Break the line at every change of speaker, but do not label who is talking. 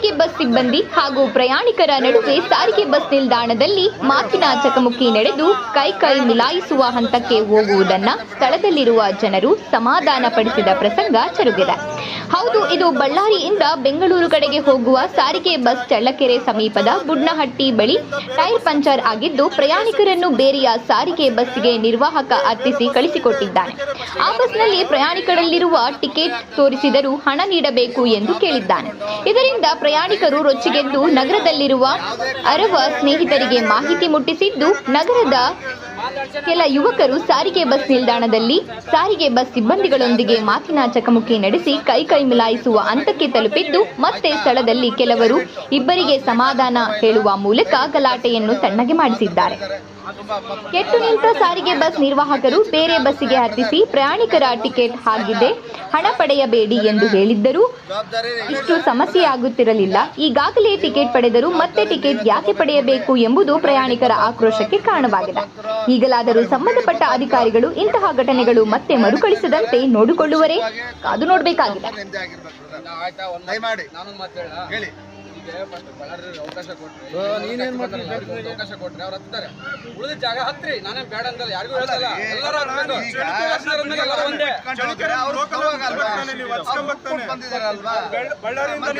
ಸಿಬ್ಬಂದಿ ಹಾಗೂ ಪ್ರಯಾಣಿಕರ ನಡುವೆ ಸಾರಿಗೆ ಬಸ್ ನಿಲ್ದಾಣದಲ್ಲಿ ಮಾತಿನ ಚಕಮುಕಿ ನಡೆದು ಕೈ ಕೈ ಮಿಲಾಯಿಸುವ ಹಂತಕ್ಕೆ ಹೋಗುವುದನ್ನ ಸ್ಥಳದಲ್ಲಿರುವ ಜನರು ಸಮಾಧಾನಪಡಿಸಿದ ಪ್ರಸಂಗ ಜರುಗಿದೆ ಹೌದು, ಇದು ಬಳ್ಳಾರಿಯಿಂದ ಬೆಂಗಳೂರು ಕಡೆಗೆ ಹೋಗುವ ಸಾರಿಗೆ ಬಸ್ ಚಳ್ಳಕೆರೆ ಸಮೀಪದ ಬುಡ್ನಹಟ್ಟಿ ಬಳಿ ಟೈರ್ ಪಂಚರ್ ಆಗಿದ್ದು, ಪ್ರಯಾಣಿಕರನ್ನು ಬೇರೆಯ ಸಾರಿಗೆ ಬಸ್ಗೆ ನಿರ್ವಾಹಕ ಅರ್ಪಿಸಿ ಕಳಿಸಿಕೊಟ್ಟಿದ್ದಾನೆ. ಆ ಬಸ್ನಲ್ಲಿ ಪ್ರಯಾಣಿಕರಲ್ಲಿರುವ ಟಿಕೆಟ್ ತೋರಿಸಿದರೂ ಹಣ ನೀಡಬೇಕು ಎಂದು ಕೇಳಿದ್ದಾನೆ. ಇದರಿಂದ ಪ್ರಯಾಣಿಕರು ರೊಚ್ಚಿಗೆದ್ದು ನಗರದಲ್ಲಿರುವ ಅರವ ಸ್ನೇಹಿತರಿಗೆ ಮಾಹಿತಿ ಮುಟ್ಟಿಸಿದ್ದು, ನಗರದ ಕೆಲ ಯುವಕರು ಸಾರಿಗೆ ಬಸ್ ನಿಲ್ದಾಣದಲ್ಲಿ ಸಾರಿಗೆ ಬಸ್ ಸಿಬ್ಬಂದಿಗಳೊಂದಿಗೆ ಮಾತಿನ ಚಕಮಕಿ ನಡೆಸಿ ಕೈ ಕೈ ಮಿಲಾಯಿಸುವ ಹಂತಕ್ಕೆ ತಲುಪಿದ್ದು ಮತ್ತೆ ಸ್ಥಳದಲ್ಲಿ ಕೆಲವರು ಇಬ್ಬರಿಗೆ ಸಮಾಧಾನ ಹೇಳುವ ಮೂಲಕ ಗಲಾಟೆಯನ್ನು ತಣ್ಣಗೆ ಮಾಡಿಸಿದ್ದಾರೆ. ಕೆಟ್ಟು ನಿಂತ ಸಾರಿಗೆ ಬಸ್ ನಿರ್ವಾಹಕರು ಬೇರೆ ಬಸ್ಸಿಗೆ ಹತ್ತಿಸಿ ಪ್ರಯಾಣಿಕರ ಟಿಕೆಟ್ ಆಗಿದೆ ಹಣ ಪಡೆಯಬೇಡಿ ಎಂದು ಹೇಳಿದ್ದರು. ಇಷ್ಟು ಸಮಸ್ಯೆ ಆಗುತ್ತಿರಲಿಲ್ಲ. ಈಗಾಗಲೇ ಟಿಕೆಟ್ ಪಡೆದರೂ ಮತ್ತೆ ಟಿಕೆಟ್ ಯಾಕೆ ಪಡೆಯಬೇಕು ಎಂಬುದು ಪ್ರಯಾಣಿಕರ ಆಕ್ರೋಶಕ್ಕೆ ಕಾರಣವಾಗಿದೆ. ಈಗಲಾದರೂ ಸಂಬಂಧಪಟ್ಟ ಅಧಿಕಾರಿಗಳು ಇಂತಹ ಘಟನೆಗಳು ಮತ್ತೆ ಮರುಕಳಿಸದಂತೆ ನೋಡಿಕೊಳ್ಳುವರೇ ಅದು ನೋಡಬೇಕಾಗಿದೆ.
ಅವಕಾಶ ಕೊಟ್ರಿ? ಅವಕಾಶ ಕೊಟ್ರಿ ಅವ್ರು ಹತ್ತಾರೆ. ಉಳಿದ ಜಾಗ ಹತ್ರಿ. ನಾನೇ ಬೇಡ ಯಾರಿಗೂ
ಹೇಳಲ್ಲ
ಎಲ್ಲರೂ
ಬಳ್ಳಾರಿಯಿಂದ